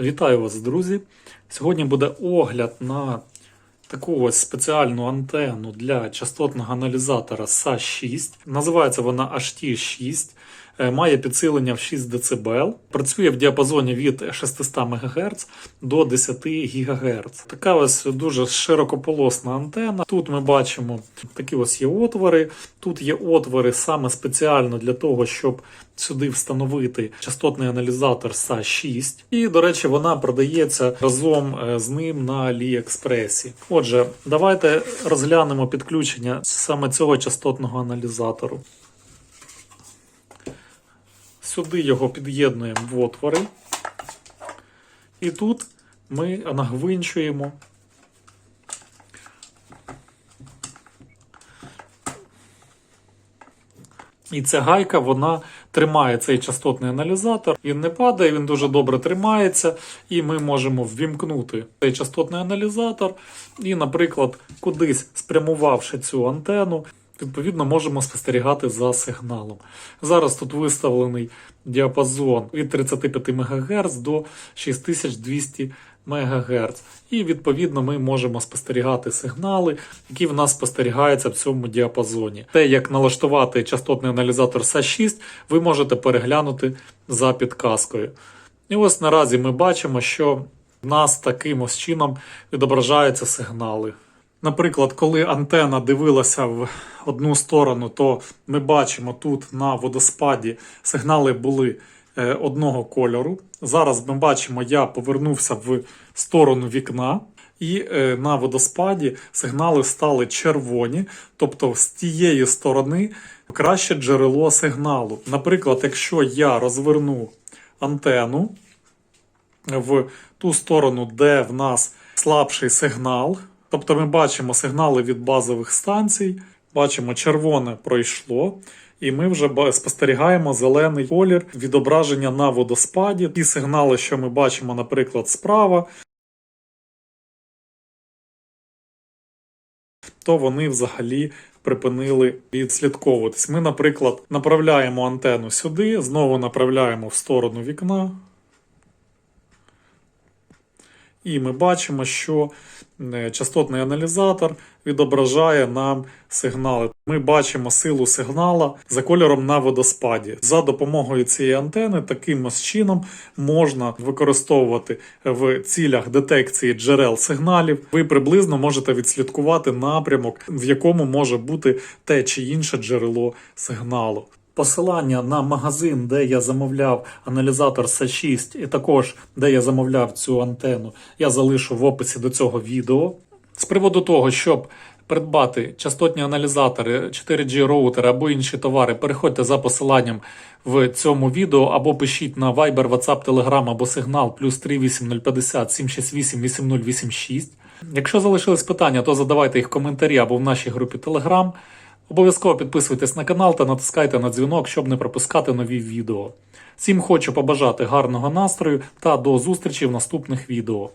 Вітаю вас, друзі! Сьогодні буде огляд на таку ось спеціальну антенну для частотного аналізатора SA6. Називається вона HT6. Е, Має підсилення в 6 дБ. Працює в діапазоні від 600 МГц до 10 ГГц. Така ось дуже широкополосна антенна. Тут ми бачимо такі ось є отвори. Тут є отвори саме спеціально для того, щоб сюди встановити частотний аналізатор SA6. І, до речі, вона продається разом е, з ним на AliExpress. Отже, давайте розглянемо підключення саме цього частотного аналізатору. Сюди його під'єднуємо в отвори. І тут ми нагвинчуємо І ця гайка вона тримає цей частотний аналізатор. Він не падає, він дуже добре тримається, і ми можемо ввімкнути цей частотний аналізатор. І, наприклад, кудись спрямувавши цю антенну, відповідно можемо спостерігати за сигналом. Зараз тут виставлений діапазон від 35 МГц до 6200 МГц. І відповідно ми можемо спостерігати сигнали, які в нас спостерігаються в цьому діапазоні. Те, як налаштувати частотний аналізатор SA6, ви можете переглянути за підказкою. І ось наразі ми бачимо, що в нас таким ось чином відображаються сигнали. Наприклад, коли антена дивилася в одну сторону, то ми бачимо тут на водоспаді сигнали були е, одного кольору. Зараз ми бачимо, я повернувся в сторону вікна, і е, на водоспаді сигнали стали червоні, тобто з тієї сторони краще джерело сигналу. Наприклад, якщо я розверну антенну в ту сторону, де в нас слабший сигнал. Тобто ми бачимо сигнали від базових станцій, бачимо, червоне пройшло, і ми вже спостерігаємо зелений колір відображення на водоспаді. Ті сигнали, що ми бачимо, наприклад, справа, то вони взагалі припинили відслідковуватись. Ми, наприклад, направляємо антенну сюди, знову направляємо в сторону вікна. І ми бачимо, що е, частотний аналізатор відображає нам сигнали. Ми бачимо силу сигнала за кольором на водоспаді. За допомогою цієї антени таким чином можна використовувати в цілях детекції джерел сигналів. Ви приблизно можете відслідкувати напрямок, в якому може бути те чи інше джерело сигналу. Посилання на магазин, де я замовляв аналізатор S6, і також де я замовляв цю антенну, я залишу в описі до цього відео. З приводу того, щоб придбати частотні аналізатори, 4G роутери або інші товари, переходьте за посиланням в цьому відео або пишіть на Viber, WhatsApp, Telegram або сигнал плюс 38050 768 8086. Якщо залишились питання, то задавайте їх в коментарі або в нашій групі Telegram. Обов'язково підписуйтесь на канал та натискайте на дзвінок, щоб не пропускати нові відео. Всім хочу побажати гарного настрою та до зустрічі в наступних відео.